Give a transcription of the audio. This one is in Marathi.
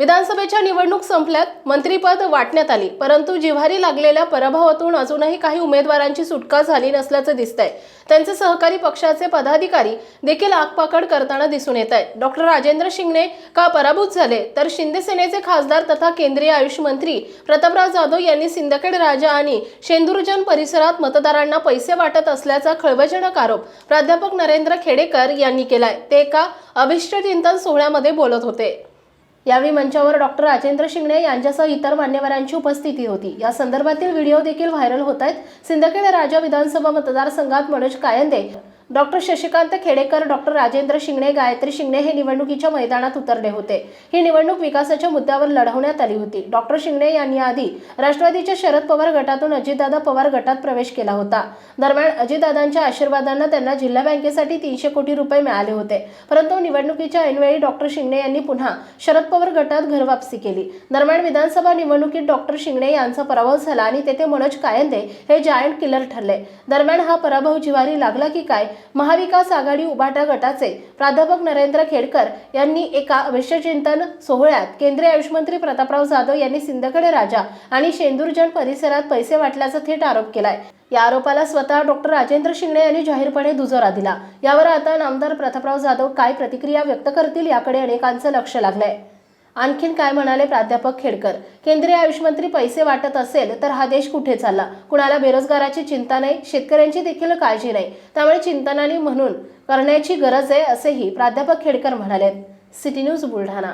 विधानसभेच्या निवडणूक संपल्यात मंत्रीपद वाटण्यात आली परंतु जिव्हारी लागलेल्या पराभवातून अजूनही काही उमेदवारांची सुटका झाली नसल्याचं दिसतंय. त्यांचे सहकारी पक्षाचे पदाधिकारी देखील आगपाकड करताना दिसून येत आहेत डॉक्टर राजेंद्र शिंगणे का पराभूत झाले? तर शिंदे सेनेचे खासदार तथा केंद्रीय आयुष मंत्री प्रतापराव जाधव यांनी सिंदखेड राजा आणि शेंदुरजन परिसरात मतदारांना पैसे वाटत असल्याचा खळबळजनक आरोप प्राध्यापक नरेंद्र खेडेकर यांनी केलाय. ते एका अभिष्टचिंतन सोहळ्यामध्ये बोलत होते. यावेळी मंचावर डॉक्टर राजेंद्र शिंगणे यांच्यासह इतर मान्यवरांची उपस्थिती होती. या संदर्भातील व्हिडिओ देखील व्हायरल होत आहेत. सिंदखेड राजा विधानसभा मतदारसंघात मनोज कायंदे डॉक्टर शशिकांत खेडेकर डॉक्टर राजेंद्र शिंगणे गायत्री शिंगणे हे निवडणुकीच्या मैदानात उतरले होते. ही निवडणूक विकासाच्या मुद्द्यावर लढवण्यात आली होती. डॉक्टर शिंगणे यांनी आधी राष्ट्रवादीच्या शरद पवार गटातून अजितदादा पवार गटात प्रवेश केला होता. दरम्यान अजितदादांच्या आशीर्वादानं त्यांना जिल्हा बँकेसाठी तीनशे कोटी रुपये मिळाले होते. परंतु निवडणुकीच्या ऐनवेळी डॉक्टर शिंगणे यांनी पुन्हा शरद पवार गटात घरवापसी केली. दरम्यान विधानसभा निवडणुकीत डॉक्टर शिंगणे यांचा पराभव झाला आणि तेथे मनोज कायंदे हे जायंट किलर ठरले. दरम्यान हा पराभव जिवारी लागला की काय? महाविकास आघाडी उभाटा गटाचे प्राध्यापक नरेंद्र खेडकर यांनी एका विश्वचिंतन सोहळ्यात केंद्रीय आयुष मंत्री प्रतापराव जाधव यांनी सिंदखेडे राजा आणि शेंदूरजन परिसरात पैसे वाटल्याचा थेट आरोप केलाय. या आरोपाला स्वतः डॉक्टर राजेंद्र शिंगणे यांनी जाहीरपणे दुजोरा दिला. यावर आता नामदार प्रतापराव जाधव काय प्रतिक्रिया व्यक्त करतील याकडे अनेकांचं लक्ष लागलंय. आणखीन काय म्हणाले प्राध्यापक खेडकर? केंद्रीय आयुष मंत्री पैसे वाटत असेल तर हा देश कुठे चालला? कुणाला बेरोजगाराची चिंता नाही? शेतकऱ्यांची देखील काळजी नाही. त्यामुळे चिंतनाने म्हणून करण्याची गरज आहे असेही प्राध्यापक खेडकर म्हणाले सिटी न्यूज बुलढाणा.